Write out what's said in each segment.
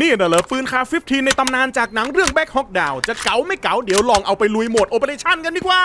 นี่น่ะเหรอปืนคา15ในตำนานจากหนังเรื่อง Back Hawk Down จะเก๋าไม่เก๋าเดี๋ยวลองเอาไปลุยโหมดโอเปอเรชั่นกันดีกว่า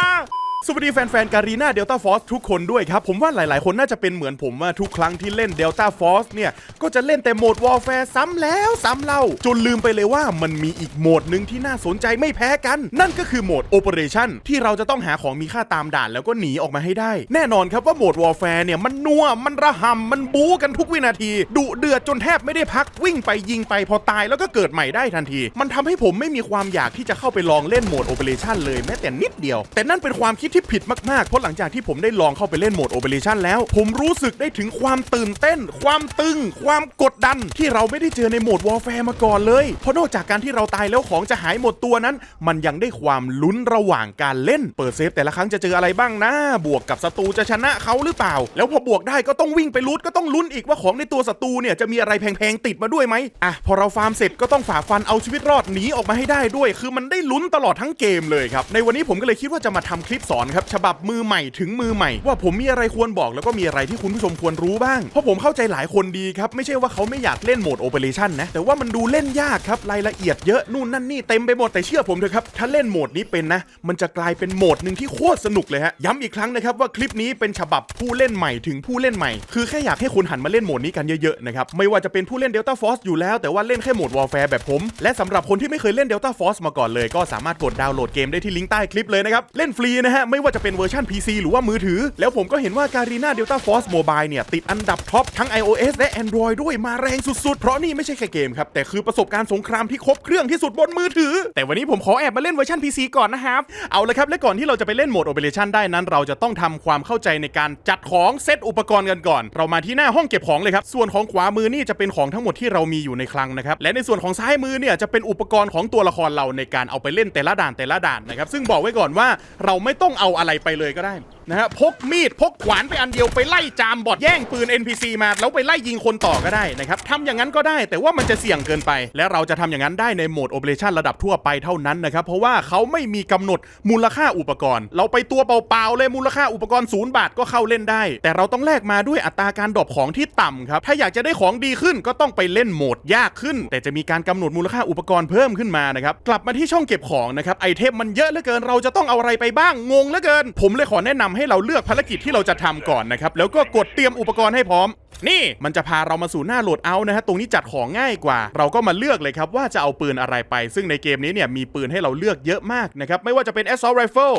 สวัสดีแฟนๆ การีนาเดลต้าฟอสทุกคนด้วยครับ ผมว่าหลายๆ คนน่าจะเป็นเหมือนผมว่าทุกครั้งที่เล่นเดลต้าฟอสเนี่ย ก็จะเล่นแต่โหมดวอลแฟร์ซ้ำแล้วซ้ำเล่า จนลืมไปเลยว่ามันมีอีกโหมดหนึ่งที่น่าสนใจไม่แพ้กัน นั่นก็คือโหมด Operation ที่เราจะต้องหาของมีค่าตามด่านแล้วก็หนีออกมาให้ได้ แน่นอนครับว่าโหมดวอลแฟร์เนี่ยมันนัวมันระหำมันบู๊กันทุกวินาทีดุเดือดจนแทบไม่ได้พักวิ่งไปยิงไปพอตายแล้วก็เกิดใหม่ได้ทันที มันทำให้ผมไม่มีความอยากที่จะเข้าไปลองเล่นโหมด Operation เลยแม้แต่นิดเดียว แต่นั่นเป็นความคิดที่ผิดมากๆ เพราะหลังจากที่ผมได้ลองเข้าไปเล่นโหมด Operation แล้ว ผมรู้สึกได้ถึงความตื่นเต้น ความตึง ความกดดันที่เราไม่ได้เจอในโหมด Warfare มาก่อนเลย เพราะนอกจากการที่เราตายแล้วของจะหายหมดตัวนั้น มันยังได้ความลุ้นระหว่างการเล่น เปิดเซฟแต่ละครั้งจะเจออะไรบ้างนะ บวกกับศัตรูจะชนะเขาหรือเปล่า แล้วพอบวกได้ก็ต้องวิ่งไปรูทก็ต้องลุ้นอีกว่าของในตัวศัตรูเนี่ยจะมีอะไรแพงๆติดมาด้วยไหมอะพอเราฟาร์มเสร็จก็ต้องฝ่าฟันเอาชีวิตรอดหนีออกมาให้ได้ด้วย คือมันได้ลุ้นตลอดทั้งเกมเลยครับในวันนี้ผมก็เลยคิดว่าจะมาทำคลิปสอนครับฉบับมือใหม่ถึงมือใหม่ ว่าผมมีอะไรควรบอกแล้วก็มีอะไรที่คุณผู้ชมควรรู้บ้าง เพราะผมเข้าใจหลายคนดีครับไม่ใช่ว่าเขาไม่อยากเล่นโหมดโอเปอเรชันนะแต่ว่ามันดูเล่นยากครับรายละเอียดเยอะนู่นนั่นนี่เต็มไปหมดแต่เชื่อผมเถอะครับถ้าเล่นโหมดนี้เป็นนะมันจะกลายเป็นโหมดหนึ่งที่โคตรสนุกเลยฮะย้ำอีกครั้งนะครับว่าคลิปนี้เป็นฉบับผู้เล่นใหม่ถึงผู้เล่นใหม่ คือแค่อยากให้คุณหันมาเล่นโหมดนี้กันเยอะๆนะครับไม่ว่าจะเป็นผู้เล่น Delta Force อยู่แล้ว แต่ว่าเล่นแค่โหมด Warfare แบบผม และสำหรับคนที่ไม่เคยเล่น Delta Force มาก่อนเลย ก็สามารถกดดาวน์โหลดเกมได้ที่ลิงก์ใต้คลิปเลยนะครับเล่นฟรีนะฮะไม่ว่าจะเป็นเวอร์ชัน PC หรือว่ามือถือ แล้วผมก็เห็นว่า Garena Delta Force Mobile เนี่ย ติดอันดับท็อปทั้ง iOS และ Android ด้วยมาแรงสุดๆ เพราะนี่ไม่ใช่แค่เกมครับ แต่คือประสบการณ์สงครามที่ครบเครื่องที่สุดบนมือถือ แต่วันนี้ผมขอแอบมาเล่นเวอร์ชัน PC ก่อนนะครับ เอาละครับ และก่อนที่เราจะไปเล่นโหมด Operation ได้นั้น เราจะต้องทำความเข้าใจในการจัดของเซตอุปกรณ์กันก่อน เรามาที่หน้าห้องเก็บของเลยครับ ส่วนของขวามือนี่จะเป็นของทั้งหมดที่เรามีอยู่ในคลังนะครับ และในส่วนของซ้ายมือเนี่ยจะเป็นอุปกรณ์ของตัวละครเราในการเอาไปเล่นแต่ละด่านแต่ละด่านนะครับ ซึ่งบอกไว้ก่อนว่าเราไม่ต้องเอาอะไรไปเลยก็ได้นะฮะพกมีดพกขวานไปอันเดียวไปไล่จามบอดแย่งปืน NPC มาแล้วไปไล่ยิงคนต่อก็ได้นะครับทำอย่างนั้นก็ได้ แต่ว่ามันจะเสี่ยงเกินไป และเราจะทำอย่างนั้นได้ในโหมด Operation ระดับทั่วไปเท่านั้นนะครับเพราะว่าเขาไม่มีกำหนดมูลค่าอุปกรณ์ เราไปตัวเปล่าๆเลยมูลค่าอุปกรณ์ศูนย์บาทก็เข้าเล่นได้ แต่เราต้องแลกมาด้วยอัตราการดรอปของที่ต่ำครับถ้าอยากจะได้ของดีขึ้นก็ต้องไปเล่นโหมดยากขึ้น แต่จะมีการกำหนดมูลค่าอุปกรณ์เพิ่มขึ้นมานะครับกลับมาที่ช่องเก็บของนะครับไอเทมมันเยอะเหลือเกินเราจะต้องเอาอะไรไปบ้างงงเหลือเกิน ผมเลยขอแนะนำให้เราเลือกภารกิจที่เราจะทำก่อนนะครับ แล้วก็กดเตรียมอุปกรณ์ให้พร้อม นี่มันจะพาเรามาสู่หน้าโหลดเอาท์นะฮะตรงนี้จัดของง่ายกว่า เราก็มาเลือกเลยครับว่าจะเอาปืนอะไรไป ซึ่งในเกมนี้เนี่ยมีปืนให้เราเลือกเยอะมากนะครับไม่ว่าจะเป็น assault rifle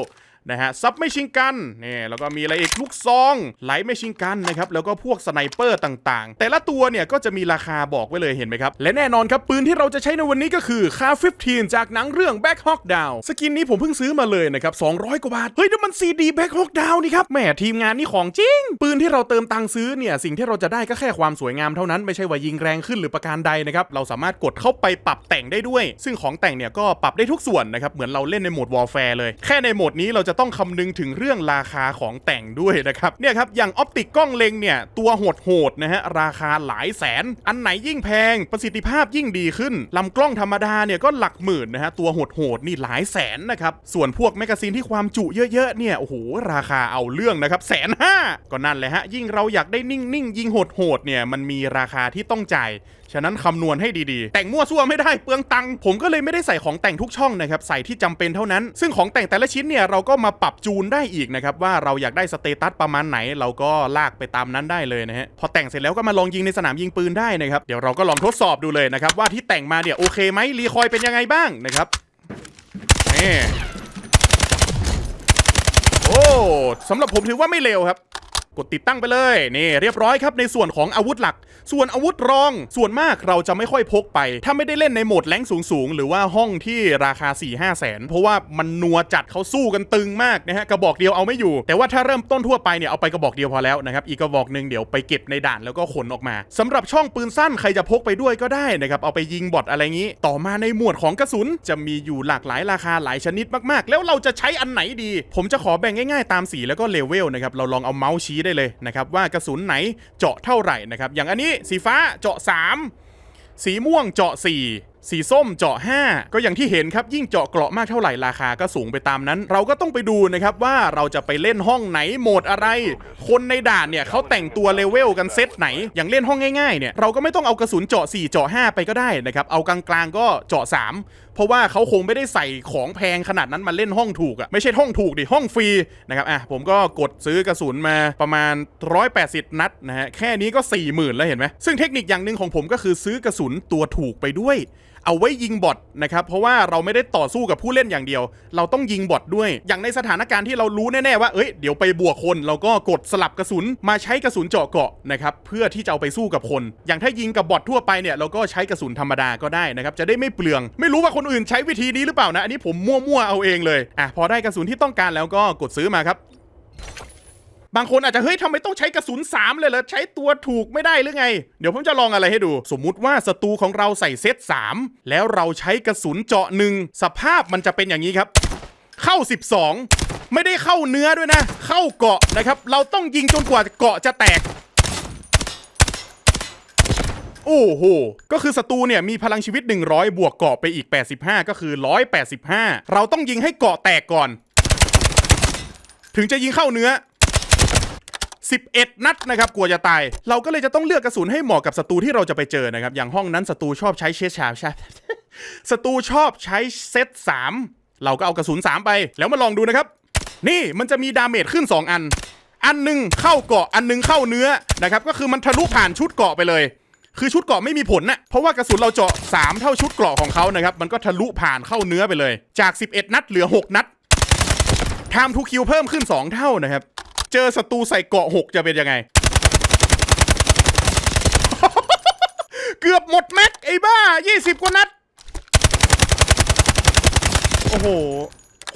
นะฮะซับไม่ชิงกันนี่แล้วก็มีอะไรอีกลูกซองไหลไม่ชิงกันนะครับแล้วก็พวกสไนเปอร์ต่างๆ แต่ละตัวเนี่ยก็จะมีราคาบอกไว้เลยเห็นไหมครับ และแน่นอนครับ ปืนที่เราจะใช้ในวันนี้ก็คือคา15 จากหนังเรื่อง Back Hawk Down สกินนี้ผมเพิ่งซื้อมาเลยนะครับ 200 กว่าบาท เฮ้ยนั่นมัน CD Back Hawk Down นี่ครับแหมทีมงานนี่ของจริง ปืนที่เราเติมตังค์ซื้อเนี่ยสิ่งที่เราจะได้ก็แค่ความสวยงามเท่านั้นไม่ใช่ว่ายิงแรงขึ้นหรือประการใดนะครับเราสามารถกดเข้าไปปรับแต่งได้ด้วย ซึ่งของแต่งเนี่ยก็ปรับได้ทุกส่วนนะครับเหมือนเราเล่นในโหมด Warfare เลย แค่ในโหมดนี้เราจะต้องคำนึงถึงเรื่องราคาของแต่งด้วยนะครับเนี่ยครับอย่างออปติกกล้องเล็งเนี่ยตัวโหดๆนะฮะราคาหลายแสน อันไหนยิ่งแพงประสิทธิภาพยิ่งดีขึ้นลำกล้องธรรมดาเนี่ยก็หลักหมื่นนะฮะตัวโหดๆนี่หลายแสนนะครับส่วนพวกแมกกาซีนที่ความจุเยอะๆเนี่ยโอ้โหราคาเอาเรื่องนะครับแสนห้าก็นั่นแหละฮะยิ่งเราอยากได้นิ่งๆยิงโหดๆเนี่ยมันมีราคาที่ต้องจ่าย ฉะนั้นคำนวณให้ดีๆ แต่งมั่วซั่วไม่ได้เปลืองตังค์ผมก็เลยไม่ได้ใส่ของแต่งทุกช่องนะครับใส่ที่จำเป็นเท่านั้น ซึ่งของแต่งแต่ละชิ้นเนี่ยเราก็มาปรับจูนได้อีกนะครับว่าเราอยากได้สเตตัสประมาณไหน เราก็ลากไปตามนั้นได้เลยนะฮะพอแต่งเสร็จแล้วก็มาลองยิงในสนามยิงปืนได้นะครับเดี๋ยวเราก็ลองทดสอบดูเลยนะครับว่าที่แต่งมาเนี่ยโอเคไหมรีคอยเป็นยังไงบ้างนะครับนี่โอ้สำหรับผมถือว่าไม่เลวครับ กดติดตั้งไปเลยนี่เรียบร้อยครับในส่วนของอาวุธหลัก ส่วนอาวุธรอง ส่วนมากเราจะไม่ค่อยพกไป ถ้าไม่ได้เล่นในโหมดแรงสูงสูงๆหรือว่าห้องที่ราคา 4 5แสนเพราะว่ามันนัวจัดเขาสู้กันตึงมากนะฮะกระบอกเดียวเอาไม่อยู่ แต่ว่าถ้าเริ่มต้นทั่วไปเนี่ยเอาไปกระบอกเดียวพอแล้วนะครับอีกกระบอกหนึ่งเดี๋ยวไปเก็บในด่านแล้วก็ขนออกมาสำหรับช่องปืนสั้นใครจะพกไปด้วยก็ได้นะครับเอาไปยิงบอทอะไรงี้ ต่อมาในหมวดของกระสุน จะมีอยู่หลากหลายราคาหลายชนิดมากๆ แล้วเราจะใช้อันไหนดี ผมจะขอแบ่งง่ายๆตามสีแล้วก็เลเวลนะครับเราลองเอาเมาส์ชี้ได้เลยนะครับว่ากระสุนไหนเจาะเท่าไหร่นะครับอย่างอันนี้สีฟ้าเจาะ 3 สีม่วงเจาะ 4 สีส้มเจาะ 5 ก็อย่างที่เห็นครับ ยิ่งเจาะเกราะมากเท่าไหร่ราคาก็สูงไปตามนั้น เราก็ต้องไปดูนะครับว่าเราจะไปเล่นห้องไหนโหมดอะไร คนในด่านเนี่ยเขาแต่งตัวเลเวลกันเซตไหน อย่างเล่นห้องง่ายๆเนี่ยเราก็ไม่ต้องเอากระสุนเจาะ 4 เจาะ 5 ไปก็ได้นะครับ เอากลางๆก็เจาะ 3 เพราะว่าเขาคงไม่ได้ใส่ของแพงขนาดนั้นมาเล่นห้องถูกอะไม่ใช่ห้องถูกดิห้องฟรีนะครับอะผมก็กดซื้อกระสุนมาประมาณ 180 นัดนะฮะแค่นี้ก็ 40,000 แล้วเห็นไหมซึ่งเทคนิคอย่างหนึ่งของผมก็คือซื้อกระสุนตัวถูกไปด้วยเอาไว้ยิงบอทนะครับ เพราะว่าเราไม่ได้ต่อสู้กับผู้เล่นอย่างเดียว เราต้องยิงบอทด้วย อย่างในสถานการณ์ที่เรารู้แน่ๆว่าเอ้ยเดี๋ยวไปบวกคนเราก็กดสลับกระสุนมาใช้กระสุนเจาะเกาะนะครับเพื่อที่จะเอาไปสู้กับคน อย่างถ้ายิงกับบอททั่วไปเนี่ยเราก็ใช้กระสุนธรรมดาก็ได้นะครับจะได้ไม่เปลือง ไม่รู้ว่าคนอื่นใช้วิธีนี้หรือเปล่านะอันนี้ผมมั่วๆเอาเองเลยอะพอได้กระสุนที่ต้องการแล้วก็กดซื้อมาครับ บางคนอาจจะเฮ้ยทำไมต้องใช้กระสุน 3 เลยเหรอใช้ตัวถูกไม่ได้หรือไง เดี๋ยวผมจะลองอะไรให้ดู สมมุติว่าศัตรูของเราใส่เซต3 แล้วเราใช้กระสุนเจาะหนึ่งสภาพมันจะเป็นอย่างนี้ครับ เข้า 12 ไม่ได้เข้าเนื้อด้วยนะ เข้าเกาะนะครับ เราต้องยิงจนกว่าเกาะจะแตกโอ้โห ก็คือศัตรูเนี่ยมีพลังชีวิต 100 บวกเกาะไปอีก 85 ก็คือ 185 เราต้องยิงให้เกาะแตกก่อน ถึงจะยิงเข้าเนื้อ 11 นัดนะครับกลัวจะตาย เราก็เลยจะต้องเลือกกระสุนให้เหมาะกับศัตรูที่เราจะไปเจอนะครับ อย่างห้องนั้นศัตรูชอบใช้เชสชาใช่ศัตรูชอบใช้เซต3เราก็เอากระสุน 3 ไป แล้วมาลองดูนะครับ นี่มันจะมีดาเมจขึ้น 2 อัน อันหนึงเข้าเกาะอันหนึงเข้าเนื้อนะครับก็คือมันทะลุผ่านชุดเกาะไปเลยคือชุดเกราะไม่มีผลนะเพราะว่ากระสุนเราเจาะ 3 เท่าชุดเกราะของเขานะครับ มันก็ทะลุผ่านเข้าเนื้อไปเลย จาก 11 นัดเหลือ 6 นัด time to kill เพิ่มขึ้น 2 เท่านะครับ เจอศัตรูใส่เกาะหกจะเป็นยังไง เกือบหมดแม็กไอ้บ้า 20 กว่านัด โอ้โห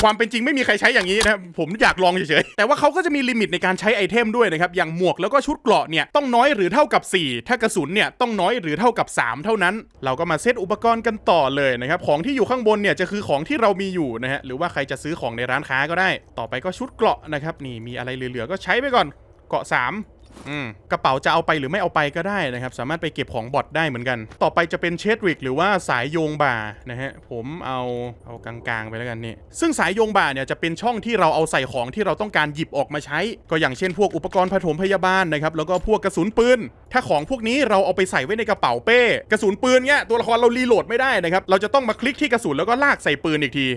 ความเป็นจริงไม่มีใครใช้อย่างนี้นะครับผมอยากลองเฉยๆแต่ว่าเขาก็จะมีลิมิตในการใช้ไอเทมด้วยนะครับอย่างหมวกแล้วก็ชุดเกราะเนี่ยต้องน้อยหรือเท่ากับ 4 ถ้ากระสุนเนี่ยต้องน้อยหรือเท่ากับ 3 เท่านั้น เราก็มาเซตอุปกรณ์กันต่อเลยนะครับของที่อยู่ข้างบนเนี่ยจะคือของที่เรามีอยู่นะฮะหรือว่าใครจะซื้อของในร้านค้าก็ได้ ต่อไปก็ชุดเกราะนะครับนี่มีอะไรเหลือๆก็ใช้ไปก่อนเกาะ3 อืมกระเป๋าจะเอาไปหรือไม่เอาไปก็ได้นะครับ สามารถไปเก็บของบอทได้เหมือนกัน ต่อไปจะเป็นเชดริกหรือว่าสายโยงบ่านะฮะผมเอาเอากลางๆ ไปแล้วกันนี่ซึ่งสายโยงบ่าเนี่ยจะเป็นช่องที่เราเอาใส่ของที่เราต้องการหยิบออกมาใช้ ก็อย่างเช่นพวกอุปกรณ์ผถมพยาบาลนะครับแล้วก็พวกกระสุนปืน ถ้าของพวกนี้เราเอาไปใส่ไว้ในกระเป๋าเป้ กระสุนปืนเนี่ยตัวละครเรารีโหลดไม่ได้นะครับเราจะต้องมาคลิกที่กระสุนแล้วก็ลากใส่ปืนอีกที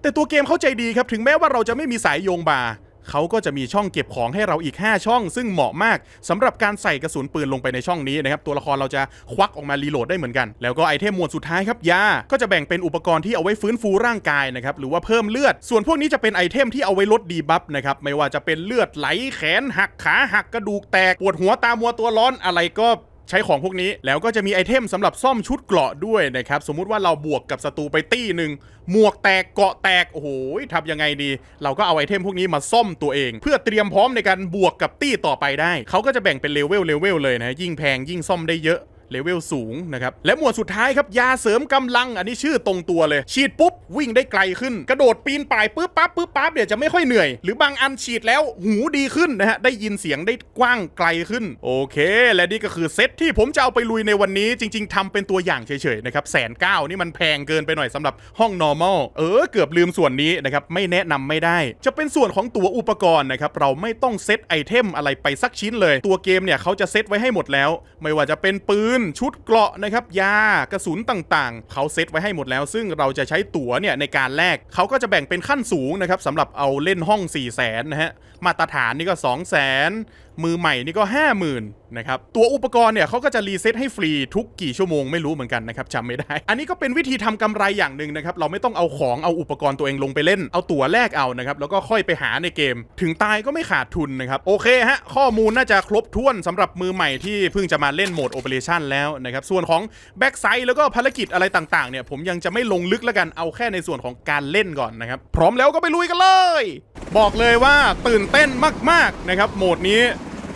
แต่ตัวเกมเข้าใจดีครับถึงแม้ว่าเราจะไม่มีสายโยงบ่า เขาก็จะมีช่องเก็บของให้เราอีก 5 ช่อง ซึ่งเหมาะมากสำหรับการใส่กระสุนปืนลงไปในช่องนี้นะครับตัวละครเราจะควักออกมารีโหลดได้เหมือนกัน แล้วก็ไอเทมหมวดสุดท้ายครับยาก็จะแบ่งเป็นอุปกรณ์ที่เอาไว้ฟื้นฟูร่างกายนะครับหรือว่าเพิ่มเลือด ส่วนพวกนี้จะเป็นไอเทมที่เอาไว้ลดดีบัฟนะครับไม่ว่าจะเป็นเลือดไหลแขนหักขาหักกระดูกแตกปวดหัวตามัวตัวร้อนอะไรก็ ใช้ของพวกนี้แล้วก็จะมีไอเทมสำหรับซ่อมชุดเกราะด้วยนะครับ สมมุติว่าเราบวกกับศัตรูไปตี้หนึ่งหมวกแตกเกราะแตก โอ้โหทำยังไงดี เราก็เอาไอเทมพวกนี้มาซ่อมตัวเอง เพื่อเตรียมพร้อมในการบวกกับตี้ต่อไปได้ เขาก็จะแบ่งเป็นเลเวลเลเวลเลยนะ ยิ่งแพงยิ่งซ่อมได้เยอะ เลเวลสูงนะครับ และหมวดสุดท้ายครับ ยาเสริมกำลัง อันนี้ชื่อตรงตัวเลย ฉีดปุ๊บ วิ่งได้ไกลขึ้น กระโดดปีนป่ายปุ๊บปั๊บปุ๊บปั๊บเนี่ยจะไม่ค่อยเหนื่อย หรือบางอันฉีดแล้วหูดีขึ้นนะฮะ ได้ยินเสียงได้กว้างไกลขึ้น โอเค และนี่ก็คือเซตที่ผมจะเอาไปลุยในวันนี้ จริง ๆทำเป็นตัวอย่างเฉยๆนะครับแสนเก้านี่มันแพงเกินไปหน่อยสำหรับห้อง normal เออเกือบลืมส่วนนี้นะครับไม่แนะนำไม่ได้ จะเป็นส่วนของตัวอุปกรณ์นะครับเราไม่ต้องเซตไอเทมอะไรไปสักชิ้นเลย ตัวเกมเนี่ยเขาจะเซตไว้ให้หมดแล้ว ไม่ว่าจะเป็นปืนชุดเกราะนะครับ ยากระสุนต่างๆ เขาเซตไว้ให้หมดแล้ว ซึ่งเราจะใช้ตั๋วเนี่ยในการแลกเขาก็จะแบ่งเป็นขั้นสูงนะครับสำหรับเอาเล่นห้อง 4 0 0แสนนะฮะมาตรฐานนี่ก็ 2 0 0แสนมือใหม่นี่ก็ 50,000 นะครับ ตัวอุปกรณ์เนี่ยเขาก็จะรีเซ็ตให้ฟรีทุกกี่ชั่วโมงไม่รู้เหมือนกันนะครับจำไม่ได้ อันนี้ก็เป็นวิธีทำกำไรอย่างหนึ่งนะครับ เราไม่ต้องเอาของเอาอุปกรณ์ตัวเองลงไปเล่น เอาตั๋วแลกเอานะครับ แล้วก็ค่อยไปหาในเกม ถึงตายก็ไม่ขาดทุนนะครับ โอเคฮะ ข้อมูลน่าจะครบถ้วนสำหรับมือใหม่ที่เพิ่งจะมาเล่นโหมด Operation แล้วนะครับ ส่วนของแบ็กไซด์แล้วก็ภารกิจอะไรต่างๆเนี่ยผมยังจะไม่ลงลึกแล้วกันเอาแค่ในส่วนของการเล่นก่อนนะครับ พร้อมแล้วก็ไปลุยกันเลย บอกเลยว่าตื่นเต้นมากๆนะครับโหมดนี้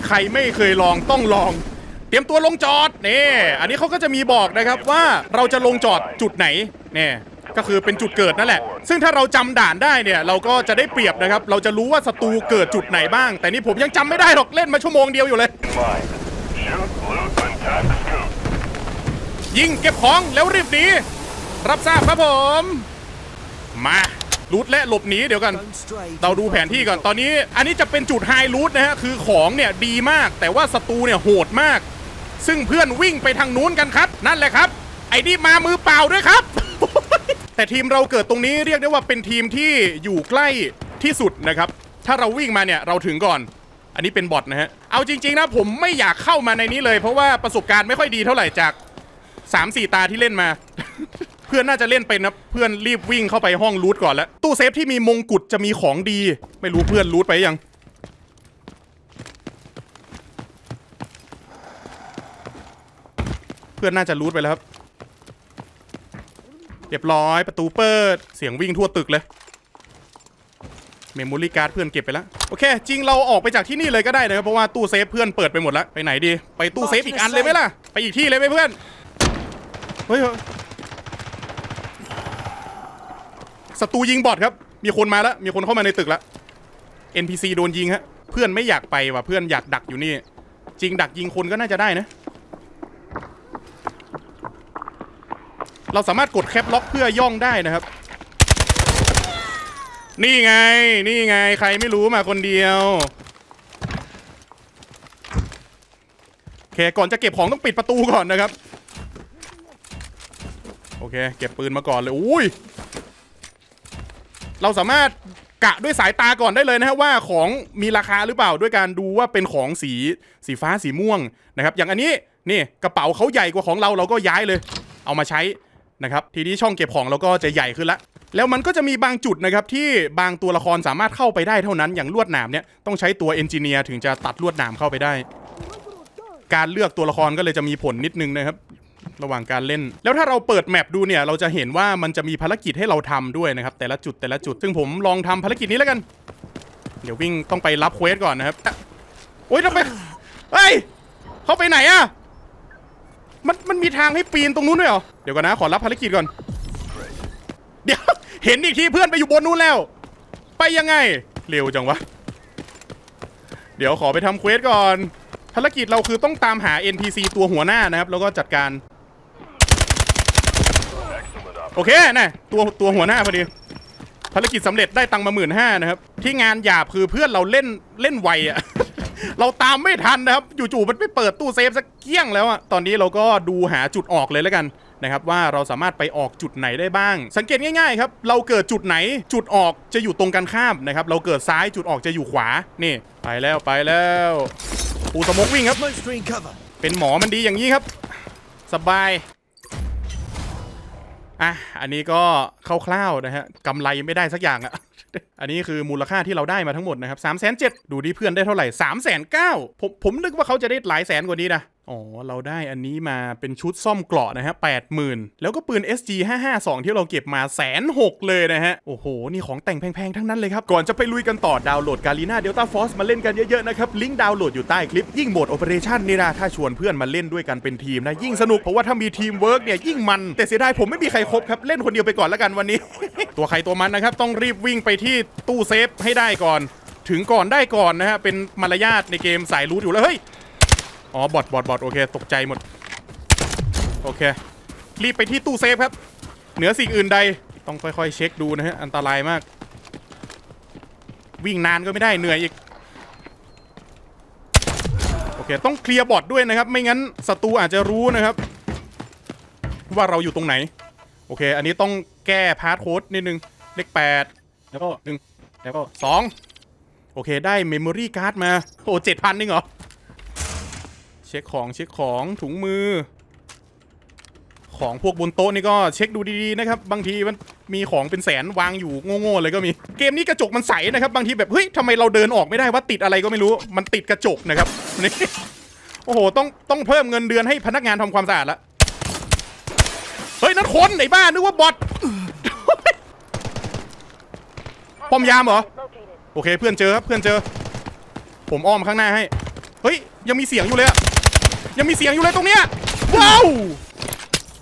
ใครไม่เคยลองต้องลอง เตรียมตัวลงจอดนี่อันนี้เขาก็จะมีบอกนะครับว่าเราจะลงจอดจุดไหนเนี่ยก็คือเป็นจุดเกิดนั่นแหละ ซึ่งถ้าเราจำด่านได้เนี่ยเราก็จะได้เปรียบนะครับ เราจะรู้ว่าศัตรูเกิดจุดไหนบ้าง แต่นี่ผมยังจำไม่ได้หรอกเล่นมาชั่วโมงเดียวอยู่เลย ยิงเก็บของแล้วรีบหนีรับทราบครับผม มา รูทและหลบหนีเดี๋ยวกัน เราดูแผนที่ก่อนตอนนี้ อันนี้จะเป็นจุดไฮรูทนะฮะคือของเนี่ยดีมาก แต่ว่าศัตรูเนี่ยโหดมาก ซึ่งเพื่อนวิ่งไปทางนู้นกันครับ นั่นแหละครับ ไอ้นี่มามือเปล่าด้วยครับ แต่ทีมเราเกิดตรงนี้เรียกได้ว่าเป็นทีมที่อยู่ใกล้ที่สุดนะครับ ถ้าเราวิ่งมาเนี่ยเราถึงก่อน อันนี้เป็นบอทนะฮะเอาจริง ๆ นะผมไม่อยากเข้ามาในนี้เลย เพราะว่าประสบการณ์ไม่ค่อยดีเท่าไหร่จาก3-4ตาที่เล่นมา เพื่อนน่าจะเล่นเป็นนะเพื่อนรีบวิ่งเข้าไปห้องรูทก่อนแล้วตู้เซฟที่มีมงกุฎจะมีของดี ไม่รู้เพื่อนรูทไปยัง เพื่อนน่าจะรูทไปแล้วครับเรียบร้อยประตูเปิดเสียงวิ่งทั่วตึกเลยเมมโมรี่การ์ดเพื่อนเก็บไปแล้ว โอเค จริงเราออกไปจากที่นี่เลยก็ได้นะครับ เพราะว่าตู้เซฟเพื่อนเปิดไปหมดแล้ว ไปไหนดี ไปตู้เซฟอีกอันเลยไหมล่ะ ไปอีกที่เลยไหมเพื่อน เฮ้ยเฮ้ย ศัตรูยิงบอทครับ มีคนมาแล้ว มีคนเข้ามาในตึกแล้ว NPC โดนยิงฮะ เพื่อนไม่อยากไปว่ะ เพื่อนอยากดักอยู่นี่ จริงดักยิงคนก็น่าจะได้นะ เราสามารถกดแคปล็อกเพื่อย่องได้นะครับ นี่ไง นี่ไง ใครไม่รู้มาคนเดียวโอเค ก่อนจะเก็บของต้องปิดประตูก่อนนะครับ โอเค เก็บปืนมาก่อนเลย อุ้ย เราสามารถกะด้วยสายตาก่อนได้เลยนะครับว่าของมีราคาหรือเปล่าด้วยการดูว่าเป็นของสีสีฟ้าสีม่วงนะครับ อย่างอันนี้นี่กระเป๋าเขาใหญ่กว่าของเราเราก็ย้ายเลย เอามาใช้นะครับ ทีนี้ช่องเก็บของเราก็จะใหญ่ขึ้นละแล้วมันก็จะมีบางจุดนะครับที่บางตัวละครสามารถเข้าไปได้เท่านั้นอย่างลวดหนามเนี่ยต้องใช้ตัวเอนจิเนียร์ถึงจะตัดลวดหนามเข้าไปได้ การเลือกตัวละครก็เลยจะมีผลนิดนึงนะครับ ระหว่างการเล่น แล้วถ้าเราเปิดแมปดูเนี่ย เราจะเห็นว่ามันจะมีภารกิจให้เราทำด้วยนะครับ แต่ละจุดแต่ละจุด ซึ่งผมลองทำภารกิจนี้แล้วกัน เดี๋ยววิ่งต้องไปรับเควสก่อนนะครับโอ๊ยทำไมเฮ้ยเขาไปไหนอะมันมันมีทางให้ปีนตรงนู้นด้วยเหรอ เดี๋ยวก่อนนะขอรับภารกิจก่อน เดี๋ยวเห็นอีกทีเพื่อนไปอยู่บนนู้นแล้ว ไปยังไง เร็วจังวะ เดี๋ยวขอไปทำเควสก่อน ภารกิจเราคือต้องตามหา NPC ตัวหัวหน้านะครับ แล้วก็จัดการ โอเคนะตัวตัวหัวหน้าพอดี ภารกิจสำเร็จได้ตังค์มาหมื่นห้านะครับ ที่งานหยาบคือเพื่อนเราเล่นเล่นไวอะ เราตามไม่ทันนะครับ จู่ๆมันไปเปิดตู้เซฟสักเกี้ยงแล้วอะตอนนี้เราก็ดูหาจุดออกเลยแล้วกันนะครับว่าเราสามารถไปออกจุดไหนได้บ้าง สังเกตง่ายๆครับ เราเกิดจุดไหนจุดออกจะอยู่ตรงกันข้ามนะครับ เราเกิดซ้ายจุดออกจะอยู่ขวา นี่ ไปแล้วไปแล้ว ปูสมกวิ่งครับ Smoke screen cover. เป็นหมอมันดีอย่างนี้ครับ สบาย อะ อันนี้ก็คร่าวๆนะฮะกำไรไม่ได้สักอย่างอะอันนี้คือมูลค่าที่เราได้มาทั้งหมดนะครับ3ามแสนเดูดิเพื่อนได้เท่าไหร่3ามแสนเผมผมนึกว่าเขาจะได้หลายแสนกว่านี้นะ อ๋อ เราได้อันนี้มาเป็นชุดซ่อมเกราะนะฮะแปดหมื่นแล้วก็ปืน SG 552 ที่เราเก็บมาแสนหกเลยนะฮะ โอ้โห นี่ของแต่งแพงๆ ทั้งนั้นเลยครับ ก่อนจะไปลุยกันต่อดาวน์โหลดกาลีนาเดลต้าฟอสมาเล่นกันเยอะๆ นะครับ ลิงก์ดาวน์โหลดอยู่ใต้คลิปยิ่งโหมดโอเปอเรชั่นนี่นะถ้าชวนเพื่อนมาเล่นด้วยกันเป็นทีมนะ ยิ่งสนุกเพราะว่าถ้ามีทีมเวิร์กเนี่ยยิ่งมัน แต่เสียดายผมไม่มีใครครบครับเล่นคนเดียวไปก่อนแล้วกันวันนี้ ตัวใครตัวมันนะครับต้องรีบวิ่งไปที่ตู้เซฟให้ได้ก่อน ถึงก่อนได้ก่อนนะฮะเป็นมารยาทในเกมสายรูทอยู่แล้วเฮ้ย อ๋อบอทบอทบอทโอเค ตกใจหมด โอเค รีบไปที่ตู้เซฟครับ เหนือสิ่งอื่นใด ต้องค่อยๆ เช็คดูนะฮะ อันตรายมาก วิ่งนานก็ไม่ได้เหนื่อยอีก โอเค ต้องเคลียร์บอทด้วยนะครับ ไม่งั้นศัตรูอาจจะรู้นะครับ ว่าเราอยู่ตรงไหน โอเค อันนี้ต้องแก้พาสโค้ดนิดนึง เลขแปดแล้วก็หนึ่งแล้วก็สองโอเค ได้เมมโมรี่การ์ดมา โอ้เจ็ดพันนึงเหรอ เช็คของเช็คของถุงมือ ของพวกบนโต๊ะนี่ก็เช็คดูดีๆนะครับบางทีมันมีของเป็นแสนวางอยู่โง่ๆเลยก็มี เกมนี้กระจกมันใสนะครับ บางทีแบบเฮ้ยทำไมเราเดินออกไม่ได้ว่าติดอะไรก็ไม่รู้มันติดกระจกนะครับนี่โอ้โหต้องต้องเพิ่มเงินเดือนให้พนักงานทำความสะอาดละเฮ้ยนั่นคนไอ้บ้านึกว่าบอทป้อมยามเหรอโอเคเพื่อนเจอครับเพื่อนเจอ ผมอ้อมข้างหน้าให้ เฮ้ย ยังมีเสียงอยู่เลยอะ ยังมีเสียงอยู่เลยตรงเนี้ยว้าว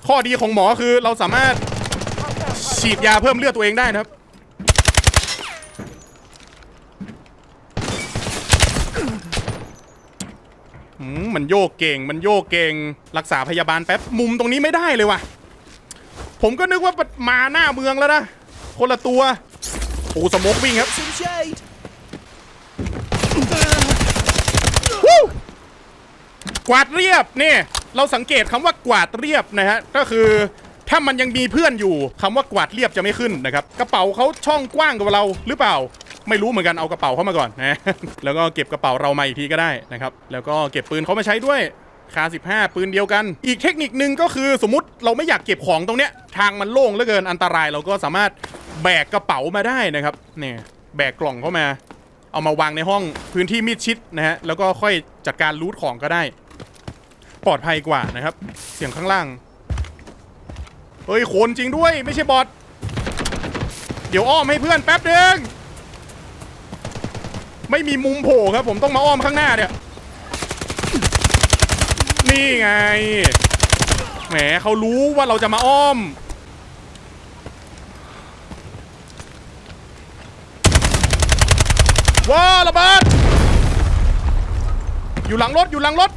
ข้อดีของหมอคือเราสามารถฉีดยาเพิ่มเลือดตัวเองได้นะครับ มันโยกเก่ง มันโยกเก่ง รักษาพยาบาลแป๊บ มุมตรงนี้ไม่ได้เลยว่ะ ผมก็นึกว่ามาหน้าเมืองแล้วนะ คนละตัว โอ้สมกวิ่งครับ กวาดเรียบนี่เราสังเกตคำว่ากวาดเรียบนะฮะก็คือถ้ามันยังมีเพื่อนอยู่คำว่ากวาดเรียบจะไม่ขึ้นนะครับกระเป๋าเขาช่องกว้างกว่าเราหรือเปล่า ไม่รู้เหมือนกันเอากระเป๋าเข้ามาก่อนนะแล้วก็เก็บกระเป๋าเรามาอีกทีก็ได้นะครับแล้วก็เก็บปืนเขามาใช้ด้วยคา15 ปืนเดียวกัน อีกเทคนิคนึงก็คือสมมติเราไม่อยากเก็บของตรงเนี้ยทางมันโล่งเหลือเกินอันตรายเราก็สามารถแบกกระเป๋ามาได้นะครับเนี่ยแบกกล่องเข้ามา เอามาวางในห้องพื้นที่มิดชิดนะฮะแล้วก็ค่อยจัดการรูทของก็ได้ ปลอดภัยกว่านะครับ เสียงข้างล่าง เฮ้ยโคนจริงด้วยไม่ใช่บอทเดี๋ยวอ้อมให้เพื่อนแป๊บนึงไม่มีมุมโผล่ครับ ผมต้องมาอ้อมข้างหน้าเนี่ย นี่ไง แหมเขารู้ว่าเราจะมาอ้อม ว้าระเบิดอยู่หลังรถอยู่หลังรถ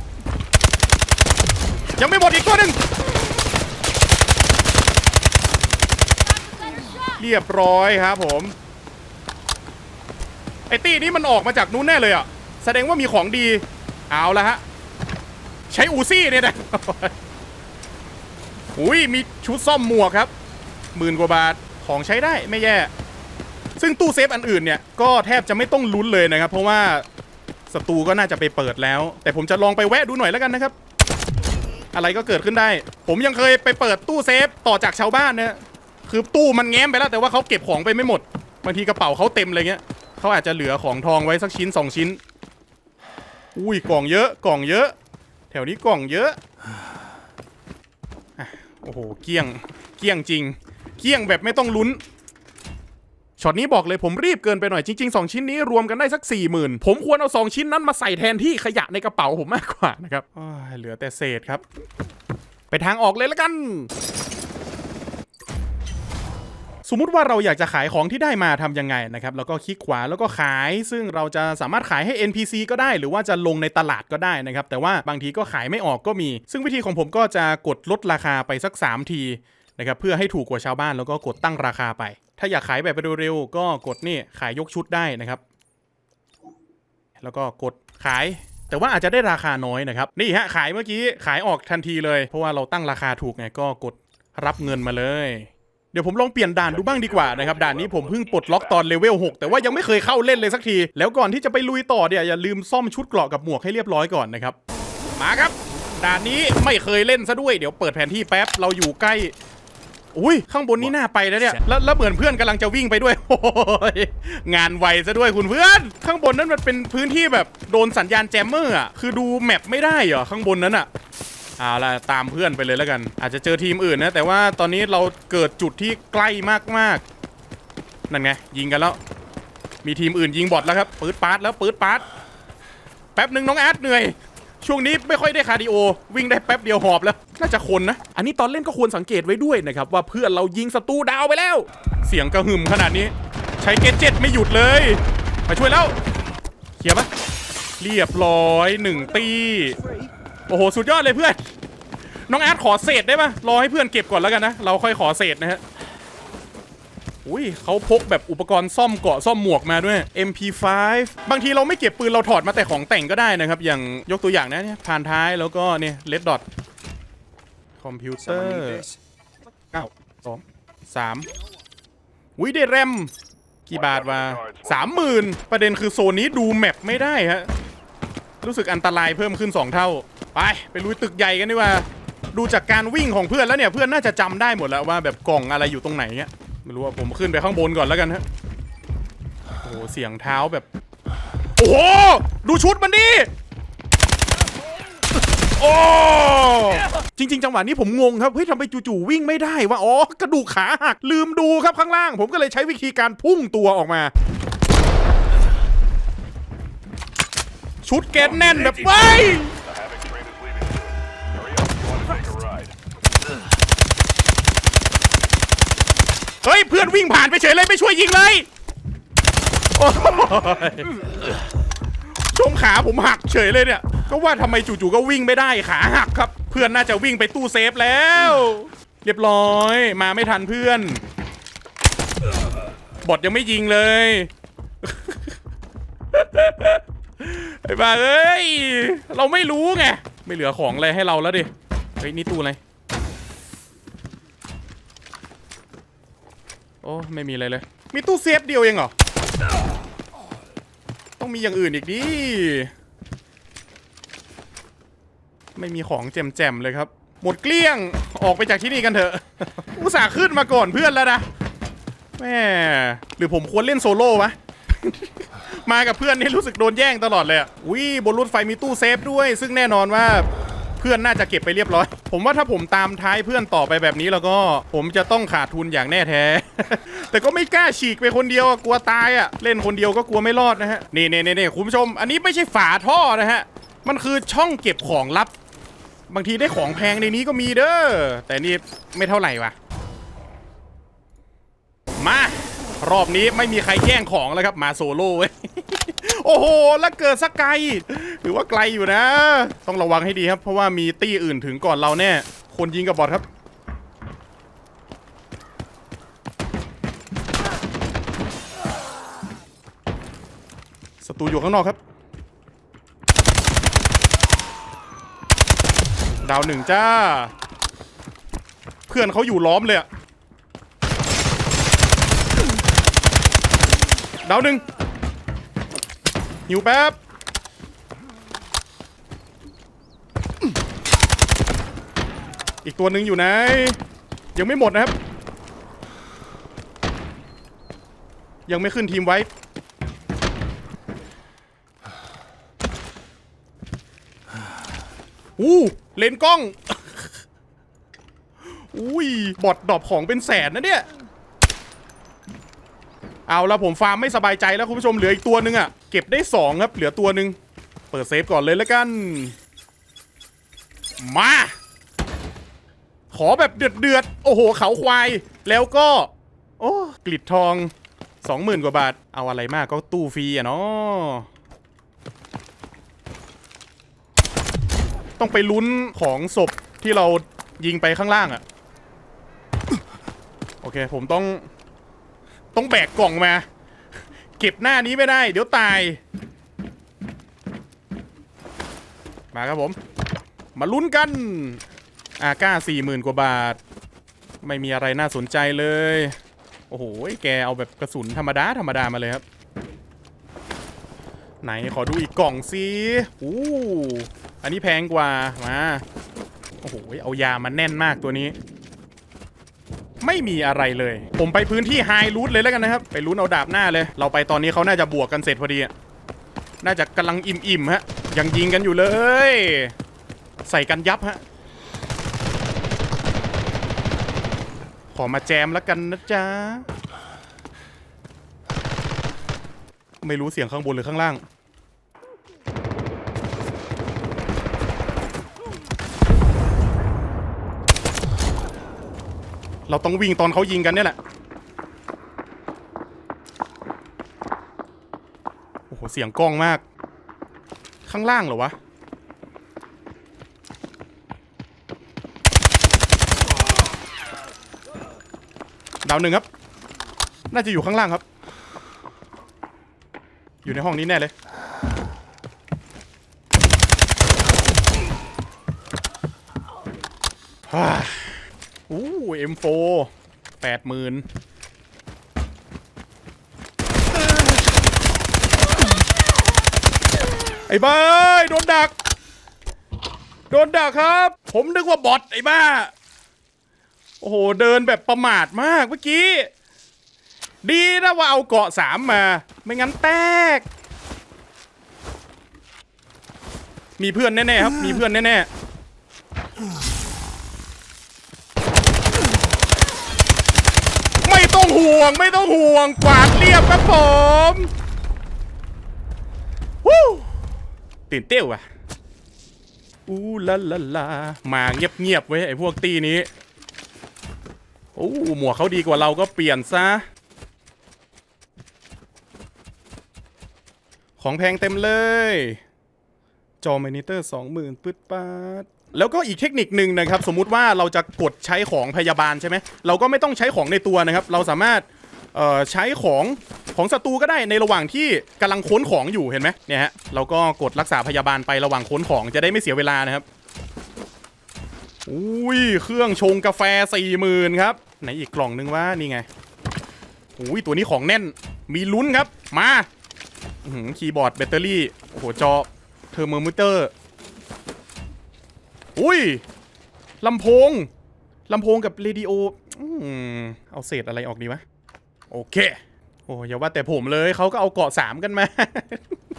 ยังไม่หมดอีกตัวหนึ่งเรียบร้อยครับผมไอตี้นี้มันออกมาจากนู้นแน่เลยอะ แสดงว่ามีของดี เอาละฮะ ใช้อูซี่เนี่ยนะอุ้ยมีชุดซ่อมหมวกครับหมื่นกว่าบาทของใช้ได้ไม่แย่ ซึ่งตู้เซฟอันอื่นเนี่ย ก็แทบจะไม่ต้องลุ้นเลยนะครับ เพราะว่าศัตรูก็น่าจะไปเปิดแล้ว แต่ผมจะลองไปแวะดูหน่อยแล้วกันนะครับ อะไรก็เกิดขึ้นได้ ผมยังเคยไปเปิดตู้เซฟต่อจากชาวบ้านเนี่ยคือตู้มันแง้มไปแล้วแต่ว่าเขาเก็บของไปไม่หมดบางทีกระเป๋าเขาเต็มเลยเงี้ยเขาอาจจะเหลือของทองไว้สักชิ้นสองชิ้น อุ้ยกล่องเยอะกล่องเยอะ แถวนี้กล่องเยอะโอ้โหเกี้ยงเกี้ยงจริง เกี้ยงแบบไม่ต้องลุ้น ช็อตนี้บอกเลยผมรีบเกินไปหน่อยจริงๆ 2 ชิ้นนี้รวมกันได้สัก 4 0,000 ผมควรเอา 2 ชิ้นนั้นมาใส่แทนที่ขยะในกระเป๋าผมมากกว่านะครับอ้ายเหลือแต่เศษครับ ไปทางออกเลยแล้วกันสมมุติว่าเราอยากจะขายของที่ได้มาทำยังไงนะครับ แล้วก็คลิกขวาแล้วก็ขาย ซึ่งเราจะสามารถขายให้ NPC ก็ได้ หรือว่าจะลงในตลาดก็ได้นะครับ แต่ว่าบางทีก็ขายไม่ออกก็มี ซึ่งวิธีของผมก็จะกดลดราคาไปสัก 3 ทีนะครับ เพื่อให้ถูกกว่าชาวบ้านแล้วก็กดตั้งราคาไป ถ้าอยากขายแบบเร็วๆก็กดนี่ขายยกชุดได้นะครับ แล้วก็กดขาย แต่ว่าอาจจะได้ราคาน้อยนะครับ นี่ฮะขายเมื่อกี้ขายออกทันทีเลย เพราะว่าเราตั้งราคาถูกไงก็กดรับเงินมาเลย เดี๋ยวผมลองเปลี่ยนด่านดูบ้างดีกว่านะครับด่านนี้ผมเพิ่งปลดล็อกตอนเลเวล6แต่ว่ายังไม่เคยเข้าเล่นเลยสักที แล้วก่อนที่จะไปลุยต่อเนี่ยอย่าลืมซ่อมชุดเกราะกับหมวกให้เรียบร้อยก่อนนะครับมาครับด่านนี้ไม่เคยเล่นซะด้วย เดี๋ยวเปิดแผนที่แป๊บเราอยู่ใกล้ อุ้ยข้างบนนี่น่าไปแล้วเนี่ยแล้วแล้วเหมือนเพื่อนกำลังจะวิ่งไปด้วยโอ้ยงานไวซะด้วยคุณเพื่อน ข้างบนนั้นมันเป็นพื้นที่แบบโดนสัญญาณแจมเมอร์อะคือดูแมปไม่ได้เหรอข้างบนนั้นอะเอาล่ะตามเพื่อนไปเลยแล้วกัน อาจจะเจอทีมอื่นนะ แต่ว่าตอนนี้เราเกิดจุดที่ใกล้มากๆนั่นไง ยิงกันแล้ว มีทีมอื่นยิงบอทแล้วครับปืดปาร์ตแล้วปืดปาร์ตแป๊บหนึ่งน้องอาร์ตเหนื่อย ช่วงนี้ไม่ค่อยได้คาร์ดิโอ วิ่งได้แป๊บเดียวหอบแล้ว น่าจะคนนะ อันนี้ตอนเล่นก็ควรสังเกตไว้ด้วยนะครับ ว่าเพื่อนเรายิงศัตรูดาวไปแล้ว เสียงกระหึ่มขนาดนี้ ใช้เกจเจ็ตไม่หยุดเลยมาช่วยแล้วเคลียร์ปะเรียบร้อยหนึ่งตีโอ้โห สุดยอดเลยเพื่อน น้องแอาร์ตขอเศษได้ปะรอให้เพื่อนเก็บก่อนแล้วกันนะ เราค่อยขอเศษนะฮะ อุ้ยเขาพกแบบอุปกรณ์ซ่อมเกาะซ่อมหมวกมาด้วย MP5 บางทีเราไม่เก็บปืนเราถอดมาแต่ของแต่งก็ได้นะครับ อย่างยกตัวอย่างนะเนี่ยผ่านท้ายแล้วก็เนี่ยเลดดอทคอมพิวเตอร์เก้าสองสามวิได้แรมกี่บาทวะสามหมื่นประเด็นคือโซนนี้ดูแมปไม่ได้ฮะรู้สึกอันตรายเพิ่มขึ้น 2 เท่า ไปไปลุยตึกใหญ่กันดีกว่า ดูจากการวิ่งของเพื่อนแล้วเนี่ยเพื่อนน่าจะจำได้หมดแล้วว่าแบบกล่องอะไรอยู่ตรงไหนเงี้ย ไม่รู้ว่าผมขึ้นไปข้างบนก่อนแล้วกันฮะโอ้โหเสียงเท้าแบบ โอ้โห ดูชุดมันดิโอ้จริง ๆ จังหวะนี้ผมงงครับเฮ้ยทำไมจู่ๆวิ่งไม่ได้วะอ๋อกระดูกขาหักลืมดูครับข้างล่าง ผมก็เลยใช้วิธีการพุ่งตัวออกมา ชุดเกตแน่นแบบไว้ ฮ้ยเพื่อนวิ่งผ่านไปเฉยเลยไม่ช่วยยิงเลยโอ้ยช่วงขาผมหักเฉยเลยเนี่ย ก็ว่าทำไมจู่ๆก็วิ่งไม่ได้ขาหักครับ เพื่อนน่าจะวิ่งไปตู้เซฟแล้ว เรียบร้อยมาไม่ทันเพื่อน บอทยังไม่ยิงเลยไอ้บ้าเอ้ย เราไม่รู้ไง ไม่เหลือของอะไรให้เราแล้วดิ เฮ้ย นี่ตู้อะไร อ้ไม่มีอะไรเลย มีตู้เซฟเดียวเองเหรอ ต้องมีอย่างอื่นอีกดิไม่มีของแจมๆเลยครับ หมดเกลี้ยงออกไปจากที่นี่กันเถอะอุตส่าห์ขึ้นมาก่อนเพื่อนแล้วนะแม่หรือผมควรเล่นโซโล่วะมากับเพื่อนนี่รู้สึกโดนแย่งตลอดเลยอะวิบนรถไฟมีตู้เซฟด้วย ซึ่งแน่นอนว่า เพื่อนน่าจะเก็บไปเรียบร้อย ผมว่าถ้าผมตามท้ายเพื่อนต่อไปแบบนี้แล้วก็ ผมจะต้องขาดทุนอย่างแน่แท้ แต่ก็ไม่กล้าฉีกไปคนเดียวกลัวตายอะเล่นคนเดียวก็กลัวไม่รอดนะฮะนี่นี่นี่คุณผู้ชม อันนี้ไม่ใช่ฝาท่อนะฮะมันคือช่องเก็บของลับบางทีได้ของแพงในนี้ก็มีเด้อแต่นี่ไม่เท่าไหร่วะมารอบนี้ไม่มีใครแย่งของแล้วครับมาโซโล่เว้ยโอ้โห แล้วเกิดสกไกล ถือว่าไกลอยู่นะ ต้องระวังให้ดีครับ เพราะว่ามีตี้อื่นถึงก่อนเราแน่ คนยิงกับบอทครับ ศัตรูอยู่ข้างนอกครับ ดาวหนึ่งจ้า เพื่อนเขาอยู่ล้อมเลยอะดาวหนึ่งหิวแป๊บ อีกตัวหนึ่งอยู่ไหน ยังไม่หมดนะครับ ยังไม่ขึ้นทีมไว้ อู้เลนกล้อง อุ้ย บอดดอปของเป็นแสนนะเนี่ย เอาละผมฟาร์มไม่สบายใจแล้วคุณผู้ชมเหลืออีกตัวหนึ่งอะเก็บได้สองครับ เหลือตัวหนึ่ง เปิดเซฟก่อนเลยแล้วกัน มา ขอแบบเดือดเดือดโอ้โหเขาควาย แล้วก็ โอ้กลิดทองสองหมื่นกว่าบาท เอาอะไรมากก็ตู้ฟรีอะเนาะต้องไปลุ้นของศพที่เรายิงไปข้างล่างอะโอเค ผมต้อง ต้องแบกกล่องมา เก็บหน้านี้ไม่ได้ เดี๋ยวตาย มาครับผม มาลุ้นกัน อาก้าสี่หมื่นกว่าบาท ไม่มีอะไรน่าสนใจเลย โอ้โห แกเอาแบบกระสุนธรรมดาธรรมดามาเลยครับ ไหนขอดูอีกกล่องสิอู้อันนี้แพงกว่า มา โอ้โห เอายามาแน่นมากตัวนี้ ไม่มีอะไรเลย ผมไปพื้นที่ไฮรูทเลยแล้วกันนะครับ ไปรูทเอาดาบหน้าเลย เราไปตอนนี้เขาน่าจะบวกกันเสร็จพอดีอะน่าจะกำลังอิ่มๆฮะ ยังยิงกันอยู่เลย ใส่กันยับฮะ อมาแจมแล้วกันนะจ๊ะ ไม่รู้เสียงข้างบนหรือข้างล่าง เราต้องวิ่งตอนเขายิงกันเนี่ยแหละ โอ้โห เสียงกล้องมาก ข้างล่างเหรอวะ ดาวหนึ่งครับ น่าจะอยู่ข้างล่างครับ อยู่ในห้องนี้แน่เลย ฮ่าอู้ M4 แปดหมื่นไอ้บ้าโดนดัก โดนดักครับ ผมนึกว่าบอทไอ้บ้า โอ้โห เดินแบบประมาทมากเมื่อกี้ ดีนะว่าเอาเกาะสามมา ไม่งั้นแตก มีเพื่อนแน่ๆครับ มีเพื่อนแน่ๆ ไม่ต้องห่วง ไม่ต้องห่วง กวาดเรียบครับผมวู้ตื่นเต้วอะอู้ลาลาลามาเงียบๆไว้ไอ้พวกตีนี้ โอ้หมวกเขาดีกว่าเราก็เปลี่ยนซะ ของแพงเต็มเลย จอมอนิเตอร์สองหมื่นปึ๊ดปาดแล้วก็อีกเทคนิคหนึ่งนะครับ สมมุติว่าเราจะกดใช้ของพยาบาลใช่ไหมเราก็ไม่ต้องใช้ของในตัวนะครับ เราสามารถใช้ของของศัตรูก็ได้ในระหว่างที่กำลังค้นของอยู่เห็นไหมเนี่ยฮะเราก็กดรักษาพยาบาลไประหว่างค้นของจะได้ไม่เสียเวลานะครับอุ้ยเครื่องชงกาแฟสี่หมื่นครับ ไหนอีกกล่องนึงว่านี่ไงโอ้ยตัวนี้ของแน่น มีลุ้นครับ มาหือคีย์บอร์ดแบตเตอรี่ โอ้โห จอ เทอร์โมมิเตอร์ อุ้ยลำโพงลำโพงกับเรดิโอเอาเศษอะไรออกดีวะ โอเค โอ้อย่าว่าแต่ผมเลย เขาก็เอาเกาะสามกันมา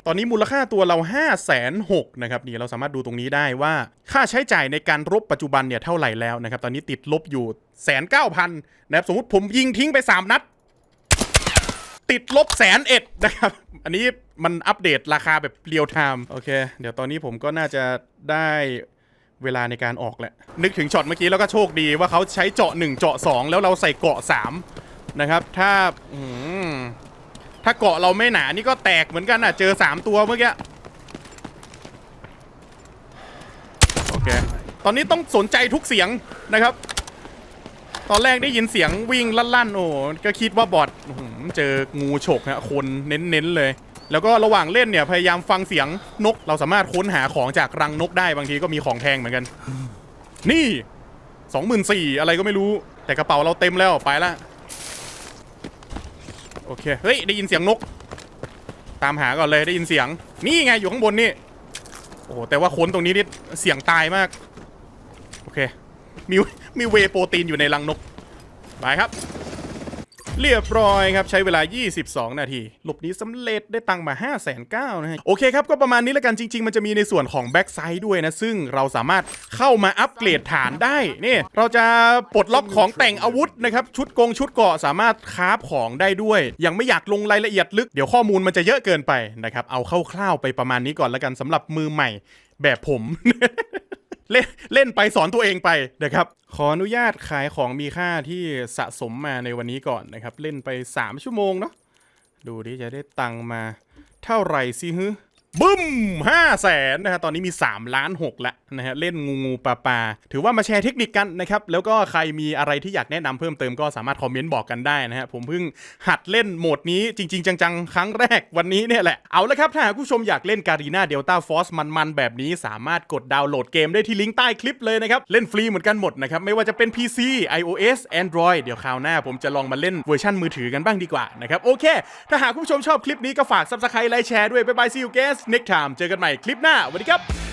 ตอนนี้มูลค่าตัวเรา5้าแสนหกนะครับนี่เราสามารถดูตรงนี้ได้ว่า ค่าใช้จ่ายในการรบปัจจุบันเนี่ยเท่าไหร่แล้วนะครับ ตอนนี้ติดลบอยู่แสนเก้าพันนะครับสมมติผมยิงทิ้งไป 3 นัด ติดลบแสนเอ็ดนะครับ อันนี้มันอัปเดตราคาแบบเรียลไทม์โอเค เดี๋ยวตอนนี้ผมก็น่าจะได้เวลาในการออกแหละ นึกถึงช็อตเมื่อกี้แล้วก็โชคดีว่าเขาใช้เจาะ 1 เจาะ 2 แล้วเราใส่เกาะ3นะครับ ถ้าอืม ถ้าเกาะเราไม่หนานี่ก็แตกเหมือนกันอะ เจอ3ตัวเมื่อกี้โอเค ตอนนี้ต้องสนใจทุกเสียงนะครับ ตอนแรกได้ยินเสียงวิ่งลั่นๆ โอ้ก็คิดว่าบอทอื้อหือเจองูฉกฮะคนเน้นๆเลย แล้วก็ระหว่างเล่นเนี่ยพยายามฟังเสียงนก เราสามารถค้นหาของจากรังนกได้บางทีก็มีของแพงเหมือนกัน นี่สองหมื่นสี่อะไรก็ไม่รู้ แต่กระเป๋าเราเต็มแล้วไปละ โอเค เฮ้ย ได้ยินเสียงนก ตามหาก่อนเลยได้ยินเสียง นี่ไงอยู่ข้างบนนี่ โอ้โห แต่ว่าค้นตรงนี้นี่เสียงตายมาก โอเค มีมีเวโปรตีนอยู่ในรังนก ไปครับ เรียบร้อยครับ ใช้เวลา 22 นาที หลบนี้สำเร็จได้ตังค์มา 5 9 0 0 0นะฮะโอเคครับ ก็ประมาณนี้แล้วกันจริง ๆ มันจะมีในส่วนของแบ็กไซด์ด้วยนะ ซึ่งเราสามารถเข้ามาอัปเกรดฐานได้นี่เราจะปลดล็อกของแต่งอาวุธนะครับ ชุดกงชุดเกาะสามารถคราฟของได้ด้วย ยังไม่อยากลงรายละเอียดลึก เดี๋ยวข้อมูลมันจะเยอะเกินไปนะครับเอาคร่าวๆไปประมาณนี้ก่อนแล้วกันสำหรับมือใหม่แบบผม เล่นไปสอนตัวเองไปนะครับ ขออนุญาตขายของมีค่าที่สะสมมาในวันนี้ก่อนนะครับ เล่นไป 3 ชั่วโมงเนาะดูดิจะได้ตังค์มาเท่าไหร่สิฮึ บึ้มห้าแสนนะฮะตอนนี้มี 3 ล้าน6แล้วนะฮะเล่นงูงูปลาปลาถือว่ามาแชร์เทคนิคกันนะครับ แล้วก็ใครมีอะไรที่อยากแนะนำเพิ่มเติมก็สามารถคอมเมนต์บอกกันได้นะฮะผมเพิ่งหัดเล่นโหมดนี้จริง ๆ จัง ๆ ครั้งแรกวันนี้เนี่ยแหละ เอาละครับถ้าหากผู้ชมอยากเล่นการีนาเดลต้าฟอสมันๆ แบบนี้สามารถกดดาวน์โหลดเกมได้ที่ลิงก์ใต้คลิปเลยนะครับ เล่นฟรีเหมือนกันหมดนะครับ ไม่ว่าจะเป็น PC iOS Android เดี๋ยวคราวหน้า ผมจะลองมาเล่นเวอร์ชันมือถือกันบ้างดีกว่านะครับโอเค ถ้าหากผู้ชมชอบคลิปนี้ก็ฝาก Subscribe ไลค์แชร์ด้วยบ๊ายบาย see you guys next time เจอกันใหม่คลิปหน้าสวัสดีครับ